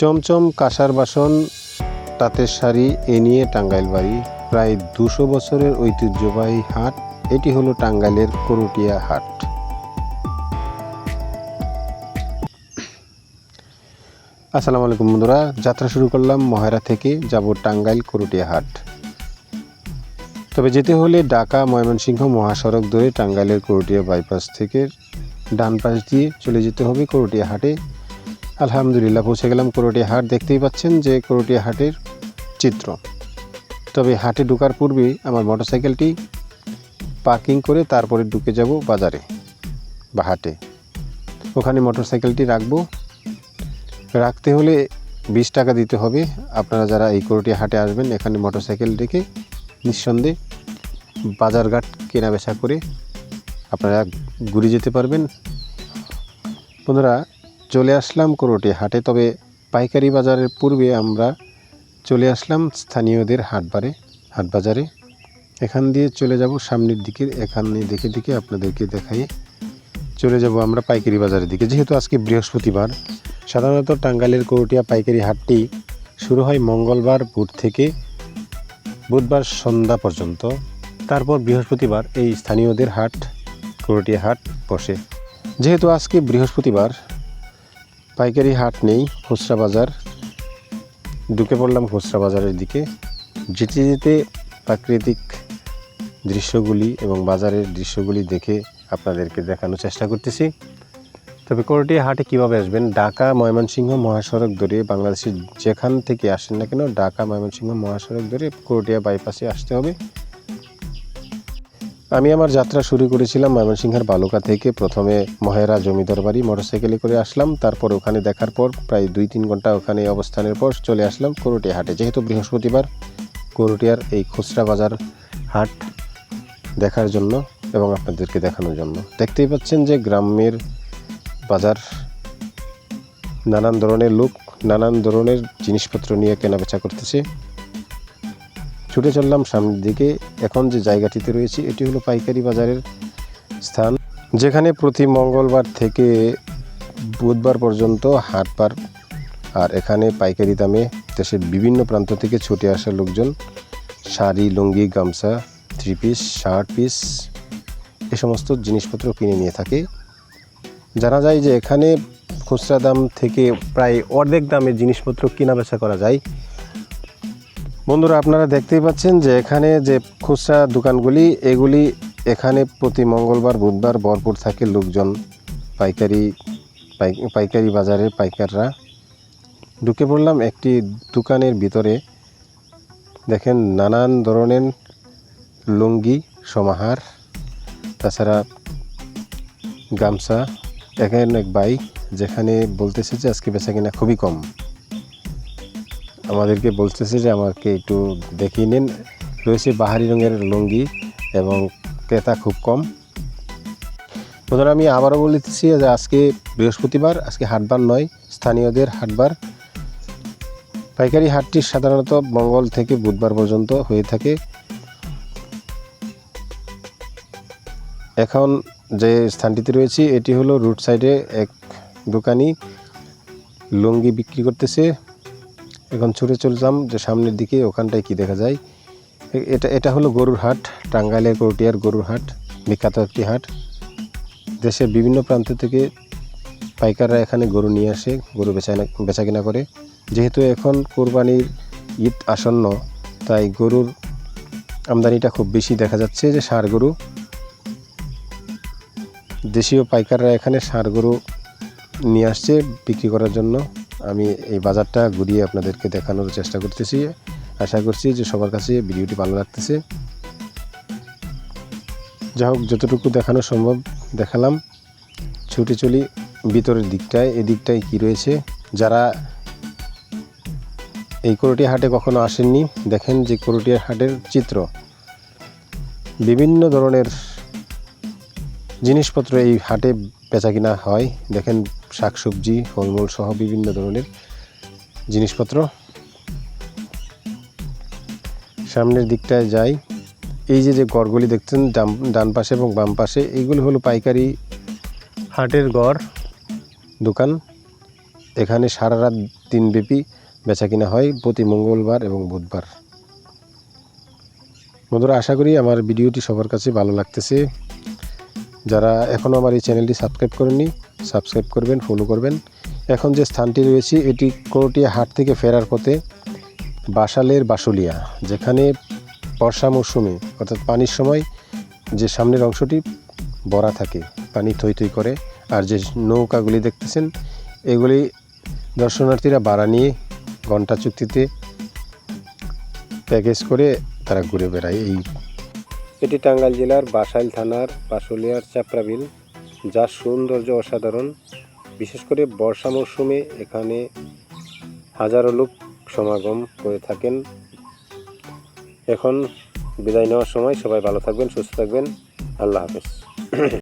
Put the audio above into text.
চমচম কাঁসার বাসন, তাঁতের শাড়ি এ নিয়ে টাঙ্গাইল বাড়ি প্রায় দুশো বছরের ঐতিহ্যবাহী হাট, এটি হলো টাঙ্গাইলের করুটিয়া হাট। আসসালামু আলাইকুম বন্ধুরা, যাত্রা শুরু করলাম মহেরা থেকে যাব টাঙ্গাইল করুটিয়া হাট। তবে যেতে হলে ঢাকা, ময়মনসিংহ মহাসড়ক ধরে টাঙ্গাইলের করুটিয়া বাইপাস থেকে ডান পাশ দিয়ে চলে যেতে হবে করুটিয়া হাটে। আলহামদুলিল্লাহ, পৌঁছে গেলাম করুটিয়া হাট। দেখতেই পাচ্ছেন যে করুটিয়া হাটের চিত্র। তবে হাটে ঢোকার পূর্বে আমার মোটরসাইকেলটি পার্কিং করে তারপরে ঢুকে যাব বাজারে বা হাটে। ওখানে মোটরসাইকেলটি রাখব। রাখতে হলে বিশ টাকা দিতে হবে। আপনারা যারা এই করুটিয়া হাটে আসবেন, এখানে মোটরসাইকেল রেখে নিঃসন্দেহে বাজারঘাট কেনা বেচা করে আপনারা ঘুরে যেতে পারবেন। বন্ধুরা চলে আসলাম করোটে হাটে, তবে পাইকারি বাজারের পূর্বে আমরা চলে আসলাম স্থানীয়দের হাটবারে হাট বাজারে এখান দিয়ে চলে যাব সামনের দিকে, এখানে দেখে দেখে আপনাদেরকে দেখাই চলে যাব আমরা পাইকারি বাজারের দিকে। যেহেতু আজকে বৃহস্পতিবার, সাধারণত টাঙ্গাইলের করটিয়া পাইকারি হাটটি শুরু হয় মঙ্গলবার বুধ থেকে বুধবার সন্ধ্যা পর্যন্ত। তারপর বৃহস্পতিবার এই স্থানীয়দের হাট, করটিয়া হাট বসে। যেহেতু আজকে বৃহস্পতিবার পাইকারি হাট নেই, খুচরা বাজার। ঢুকে পড়লাম খুচরা বাজারের দিকে। যেতে যেতে প্রাকৃতিক দৃশ্যগুলি এবং বাজারের দৃশ্যগুলি দেখে আপনাদেরকে দেখানোর চেষ্টা করতেছি। তবে করটিয়া হাটে কীভাবে আসবেন? ঢাকা, ময়মনসিংহ, মহাসড়ক ধরে বাংলাদেশের যেখান থেকে আসেন না কেন, ঢাকা, ময়মনসিংহ, মহাসড়ক ধরে করটিয়া বাইপাসে আসতে হবে। আমি আমার যাত্রা শুরু করেছিলাম ময়মনসিংহের বালুকা থেকে। প্রথমে মহেরা জমিদার বাড়ি মোটরসাইকেলে করে আসলাম। তারপর ওখানে দেখার পর প্রায় দুই তিন ঘণ্টা ওখানে অবস্থানের পর চলে আসলাম করটিয়া হাটে। যেহেতু বৃহস্পতিবার, করটিয়ার এই খুচরা বাজার হাট দেখার জন্য এবং আপনাদেরকে দেখানোর জন্য। দেখতেই পাচ্ছেন যে গ্রামের বাজার নানান ধরনের লোক, নানান ধরনের জিনিসপত্র নিয়ে কেনাবেচা করতেছে। ছুটে চললাম সামনের দিকে। এখন যে জায়গাটিতে রয়েছে, এটি হলো পাইকারি বাজারের স্থান, যেখানে প্রতি মঙ্গলবার থেকে বুধবার পর্যন্ত হাটবার আর এখানে পাইকারি দামে দেশের বিভিন্ন প্রান্ত থেকে ছুটে আসা লোকজন, শাড়ি, লুঙ্গি, গামছা থ্রি পিস শার্ট পিস এ সমস্ত জিনিসপত্র কিনে নিয়ে থাকে। জানা যায় যে এখানে খুচরা দাম থেকে প্রায় অর্ধেক দামে জিনিসপত্র কেনা বেচা করা যায়। বন্ধুরা, আপনারা দেখতেই পাচ্ছেন যে এখানে যে খুচরা দোকানগুলি, এগুলি এখানে প্রতি মঙ্গলবার, বুধবার ভরপুর থাকে লোকজন, পাইকারি পাইকারি বাজারের পাইকাররা। ঢুকে পড়লাম একটি দোকানের ভিতরে। দেখেন নানান ধরনের লুঙ্গি, সমাহার, তাছাড়া গামছা। দেখেন এক ভাই যেখানে বলতেছে যে আজকে বেচা কিনা খুবই কম। আমাদেরকে বলতেছে যে আমাকে একটু দেখিয়ে নিন। রয়েছে বাহারি রঙের লুঙ্গি এবং ক্রেতা খুব কম। প্রধান আমি আবারও বলতেছি যে আজকে বৃহস্পতিবার, আজকে হাটবার নয়, স্থানীয়দের হাটবার। পাইকারি হাটটি সাধারণত মঙ্গল থেকে বুধবার পর্যন্ত হয়ে থাকে। এখন যে স্থানটিতে রয়েছি, এটি হলো রুট সাইডে এক দোকানি লুঙ্গি বিক্রি করতেছে। এখন ছুটে চললাম যে সামনের দিকে, ওখানটায় কি দেখা যায়? এটা এটা হলো গরুর হাট, টাঙ্গাইলের করটিয়ার গরুর হাট, বিখ্যাত একটি হাট। দেশের বিভিন্ন প্রান্ত থেকে পাইকাররা এখানে গরু নিয়ে আসে, গরু বেচা বেচা কিনা করে। যেহেতু এখন কোরবানির ঈদ আসন্ন, তাই গরুর আমদানিটা খুব বেশি দেখা যাচ্ছে যে ষাঁড় গরু। দেশীয় পাইকাররা এখানে ষাঁড় গরু নিয়ে আসছে বিক্রি করার জন্য। আমি এই বাজারটা ঘুরিয়ে আপনাদেরকে দেখানোর চেষ্টা করতেছি। আশা করছি যে সবার কাছে ভিডিওটি ভালো লাগতেছে। যা হোক, যতটুকু দেখানো সম্ভব দেখালাম। ছুটে চলি ভিতরের দিকটায়। এদিকটায় কি রয়েছে? যারা এই করটিয়া হাটে কখনো আসেননি, দেখেন যে করটিয়া হাটের চিত্র। বিভিন্ন ধরনের জিনিসপত্র এই হাটে বেচা কিনা হয়। দেখেন শাকসবজি, ফলমূল সহ বিভিন্ন ধরনের জিনিসপত্র। সামনের দিকটায় যাই। এই যে যে গড়গুলি দেখছেন, ডান পাশে এবং বাম পাশে এইগুলি হলো পাইকারি হাটের গড় দোকান। এখানে সারা রাত দিনব্যাপী বেচা কিনা হয় প্রতি মঙ্গলবার এবং বুধবার। বন্ধুরা, আশা করি আমার ভিডিওটি সবার কাছে ভালো লাগতেছে। যারা এখনও আমার এই চ্যানেলটি সাবস্ক্রাইব করেননি সাবস্ক্রাইব করবেন ফলো করবেন। এখন যে স্থানটি রয়েছে, এটি করটিয়া হাট থেকে ফেরার পথে বাসালের বাসুলিয়া, যেখানে বর্ষা মৌসুমে, অর্থাৎ পানির সময় যে সামনের অংশটি ভরা থাকে, পানি থই থই করে, আর যে নৌকাগুলি দেখতেছেন, এগুলি দর্শনার্থীরা ভাড়া নিয়ে ঘণ্টা চুক্তিতে প্যাকেজ করে তারা ঘুরে বেড়ায়। এই এটি টাঙ্গাইল জেলার বাসাইল থানার বাসুলিয়ার চাপড়াবিল। যার সৌন্দর্য অসাধারণ। বিশেষ করে বর্ষা মৌসুমে এখানে হাজারো লোক সমাগম করে থাকেন। এখন বিদায় নেওয়ার সময় সবাই ভালো থাকবেন, সুস্থ থাকবেন। আল্লাহ হাফেজ।